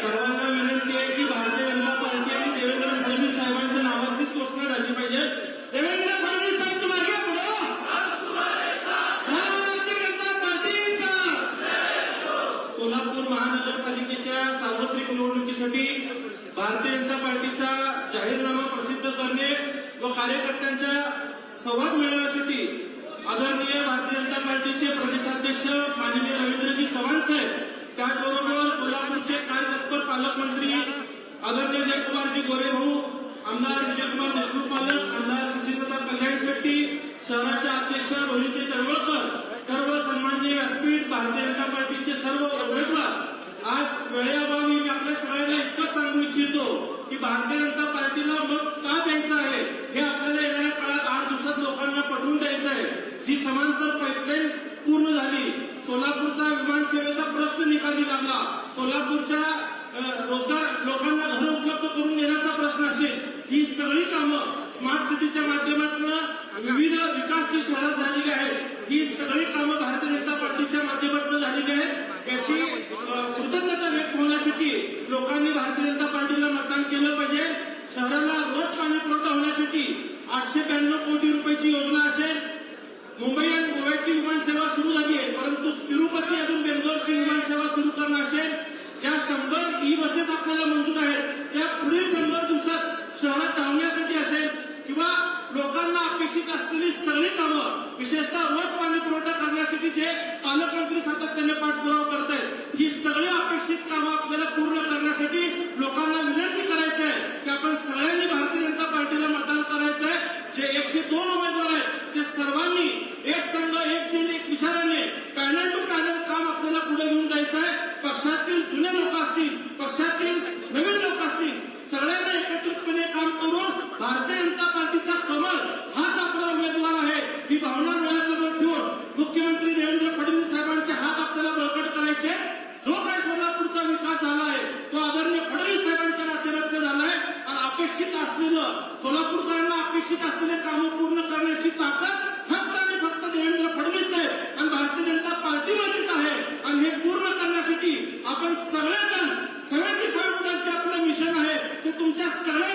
सर्वांना विनंती आहे की भारतीय जनता पार्टी आणि देवेंद्र फडणवीस साहेबांच्या नावाचीच घोषणा झाली पाहिजे. देवेंद्र फडणवीस साहेब तुम्हाला भारतीय जनता सोलापूर महानगरपालिकेच्या सार्वत्रिक निवडणुकीसाठी भारतीय जनता पार्टीचा जाहीरनामा प्रसिद्ध करणे व कार्यकर्त्यांच्या संवाद मिळवण्यासाठी आदरणीय भारतीय जनता पार्टीचे प्रदेशाध्यक्ष माननीय रवींद्रजी चव्हाण साहेब त्याचबरोबर सोलापूरचे कार्यतत्पर पालकमंत्री आदरणीय जयकुमारजी गोरे भाऊ आमदार विजयकुमार देशमुख पालक आमदार सुचिंद्रदा कल्याण शेट्टी शहराच्या अध्यक्ष रोहिते तळवळकर सर्व सन्माननीय व्यासपीठ भारतीय जनता पार्टीचे सर्व उमेदवार. आज वेळेअभावी मी आपल्या सगळ्यांना इतकंच सांगू इच्छितो की भारतीय जनता पार्टीला मत का द्यायचं आहे? हे आपल्याला येणाऱ्या काळात आठ दिवसात लोकांना पटवून द्यायचं आहे. जी समांतर पाईपलाईन पूर्ण झाली सोलापूरचा विमानसेवेचा प्रश्न निकाली लागला. सोलापूरच्या करून देण्याचा प्रश्न असेल ही सगळी कामं स्मार्ट सिटीच्या माध्यमातून विविध विकास जी शहरात झालेली आहेत. ही सगळी कामं भारतीय जनता पार्टीच्या माध्यमातून झालेली आहेत. याची कृतज्ञता व्यक्त होण्यासाठी लोकांनी भारतीय जनता पार्टीला मतदान केलं पाहिजे. शहराला रोज पाणी पुरवठा होण्यासाठी आठशे ब्याण्णव कोटी रुपयाची योजना असेल. मुंबई आणि गोव्याची विमानसेवा सुरू झाली आहे परंतु तिरुपती अजून बेंगलोरची विमानसेवा सुरू करणं असेल. ज्या शंभर ई बसेस आपल्याला मंजूर आहेत या पुढील शंभर दिवसात शहरात धावण्यासाठी असेल किंवा लोकांना अपेक्षित असलेली सगळी कामं विशेषतः रोज पाणी पुरवठा करण्यासाठी जे पालकमंत्री सातत्याने पाठपुरावा करत आहेत ही सगळी अपेक्षित कामं आपल्याला पूर्ण करण्यासाठी लोकांना विनंती करायचं आहे की आपण सगळ्यांनी भारतीय जनता पार्टीला मतदान करायचं आहे जे एकशे दोन उमेदवार आहेत ते सर्वांनी एक संघ एक दिन एक विचाराने पॅनल टू पॅनल काम आपल्याला पुढे घेऊन जायचं आहे पक्षातील जुने लोक असतील पक्षातील नवीन लोक असतील सगळ्यांना एकत्रितपणे काम करून भारतीय जनता पार्टीचा कमल हाच आपला उमेदवार आहे ही भावना डोळ्यासमोर ठेवून मुख्यमंत्री देवेंद्र फडणवीस साहेबांचे हात आपल्याला बळकट करायचे जो काही सोलापूरचा विकास झाला आहे तो आदरणीय फडणवीस साहेबांच्या माध्यमातून झाला आहे आणि अपेक्षित असलेलं सोलापूरकरांना अपेक्षित असलेले कामं पूर्ण करण्याची ताकद फक्त आणि फक्त देवेंद्र फडणवीस आहे आणि भारतीय जनता पार्टीमध्येच आहे. आणि हे पूर्ण करण्यासाठी आपण सगळ्या सेव्हन्टी फाईव्ह पर्यंतचे आपलं मिशन आहे. ते तुमच्या सगळ्या